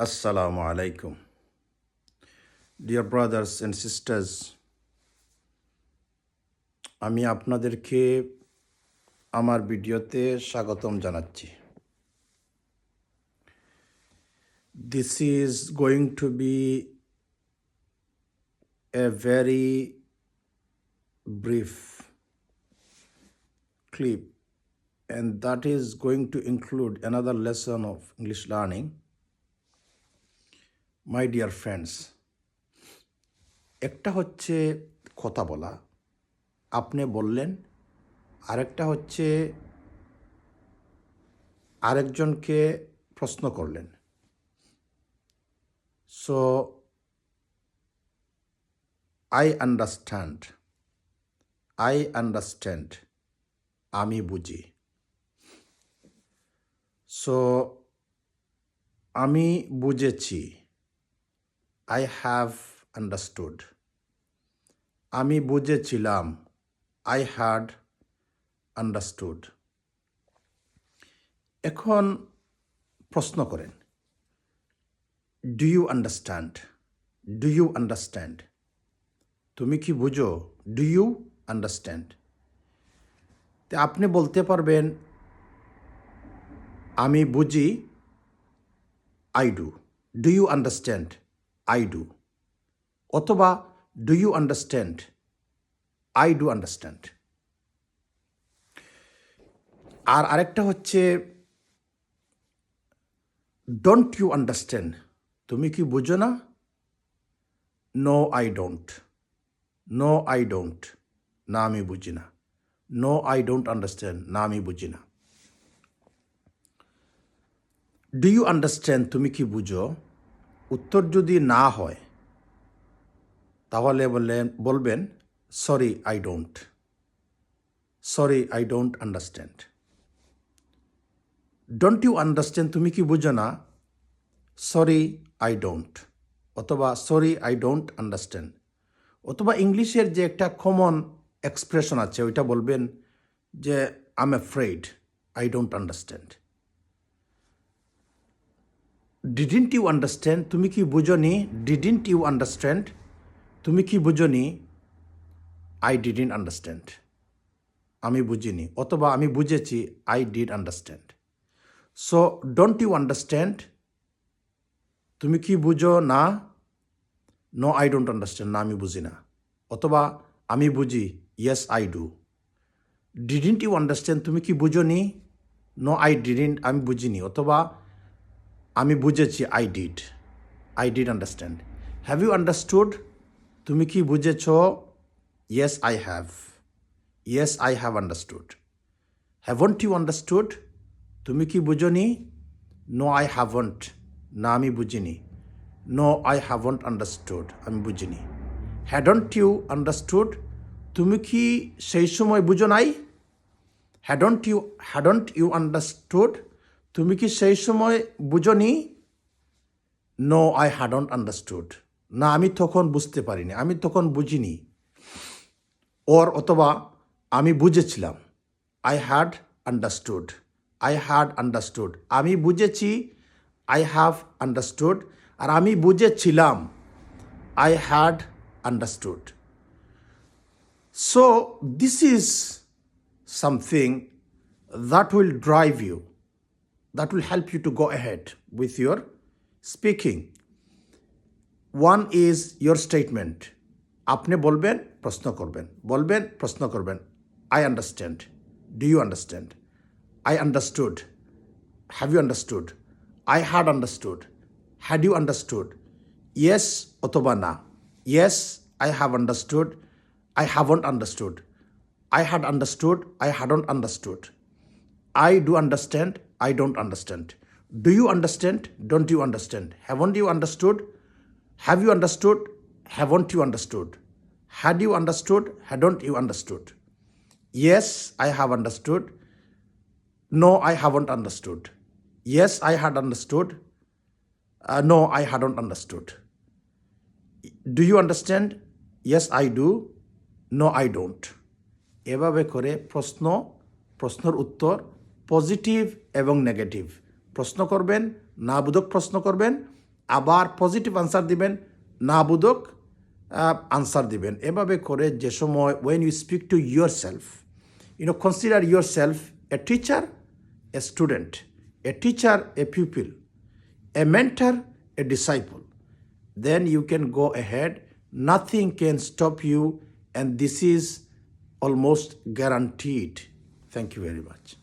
Assalamu alaikum. Dear brothers and sisters, আমি আপনাদেরকে আমার ভিডিওতে স্বাগতম জানাচ্ছি this is going to be a very brief clip and that is going to include another lesson of English learning. My dear friends একটা হচ্ছে কথা বলা, আপনি বললেন, আরেকটা হচ্ছে আরেকজনকে প্রশ্ন করলেন। So I understand I understand আমি বুঝি। সো আমি বুঝেছি। আই হ্যাভ আন্ডারস্টুড আমি বুঝেছিলাম আই হ্যাড আন্ডারস্টুড এখন প্রশ্ন করেন do you understand do you understand তুমি কি বুঝো ডু ইউ আন্ডারস্ট্যান্ড তো আপনি বলতে পারবেন, আমি বুঝি I do do you understand I do অথবা do you understand I do understand আর আরেকটা হচ্ছে ডোন্ট ইউ আন্ডারস্ট্যান্ড তুমি কি বুঝো না? No I don't no I don't না, আমি বুঝি না। নো আই ডোন্ট আন্ডারস্ট্যান্ড না, আমি বুঝি না। ডু ইউ আন্ডারস্ট্যান্ড তুমি কি বুঝো? উত্তর যদি না হয়, তাহলে বললেন, বলবেন sorry I don't sorry I don't understand don't you understand তুমি কি বুঝো না? সরি আই ডোন্ট অথবা সরি আই ডোন্ট আন্ডারস্ট্যান্ড অথবা, ইংলিশের যে একটা কমন এক্সপ্রেশন আছে, ওইটা বলবেন যে I am afraid I don't understand didn't you understand তুমি কি বুঝনি ডিডিন্ট ইউ আন্ডারস্ট্যান্ড তুমি কি বুঝনি আই ডিডিন্ট আন্ডারস্ট্যান্ড আমি বুঝিনি অথবা আমি বুঝেছি I did understand so don't you understand তুমি কি বুঝো না? নো আই ডোন্ট আন্ডারস্ট্যান্ড না, আমি বুঝি না। অথবা, আমি বুঝি yes I do didn't you understand তুমি কি বুঝনি নো? আই ডিডিন্ট আমি বুঝিনি অথবা আমি বুঝেছি I did I did understand have you understood তুমি কি বুঝেছ? Yes I have yes I have understood haven't you understood তুমি কি বুঝনি? নো আই হ্যাভন্ট না, আমি বুঝিনি। নো আই হ্যাভন্ট আন্ডারস্টুড আমি বুঝিনি। হ্যাডন্ট ইউ আন্ডারস্টুড তুমি কি সেই সময় বুঝো নাই? Hadn't you hadn't you understood তুমি কি সেই সময় বুঝনি? নো আই হ্যাডন্ট আন্ডারস্টুড না আমি তখন বুঝতে পারিনি। আমি তখন বুঝিনি। ওর অথবা আমি বুঝেছিলাম। I had understood I had understood আমি বুঝেছি। আই হ্যাভ আন্ডারস্টুড আর আমি বুঝেছিলাম। I had understood so this is something that will drive you, that will help you to go ahead with your speaking. One is your statement. আপনি বলবেন প্রশ্ন করবেন। বলবেন প্রশ্ন করবেন। I understand do you understand I understood have you understood I had understood had you understood yes অথবা না। Yes I have understood I haven't understood I had understood, I hadn't understood. I do understand, I don't understand. Do you understand? Don't you understand? Haven't you understood? Have you understood? Haven't you understood? Had you understood? Hadn't you understood? Yes, I have understood. No, I haven't understood. Yes, I had understood. Uh, no, I hadn't understood. Do you understand? Yes, I do. No, I don't. এভাবে করে প্রশ্ন প্রশ্নের উত্তর positive এবং negative প্রশ্ন করবেন না বোধক প্রশ্ন করবেন আবার পজিটিভ আনসার দিবেন না বোধক আনসার দিবেন এভাবে করে যে সময় when you speak to yourself you know consider yourself a teacher a student a teacher a people a mentor, a disciple, then you can go ahead. Nothing can stop you, and this is almost guaranteed. Thank you very much.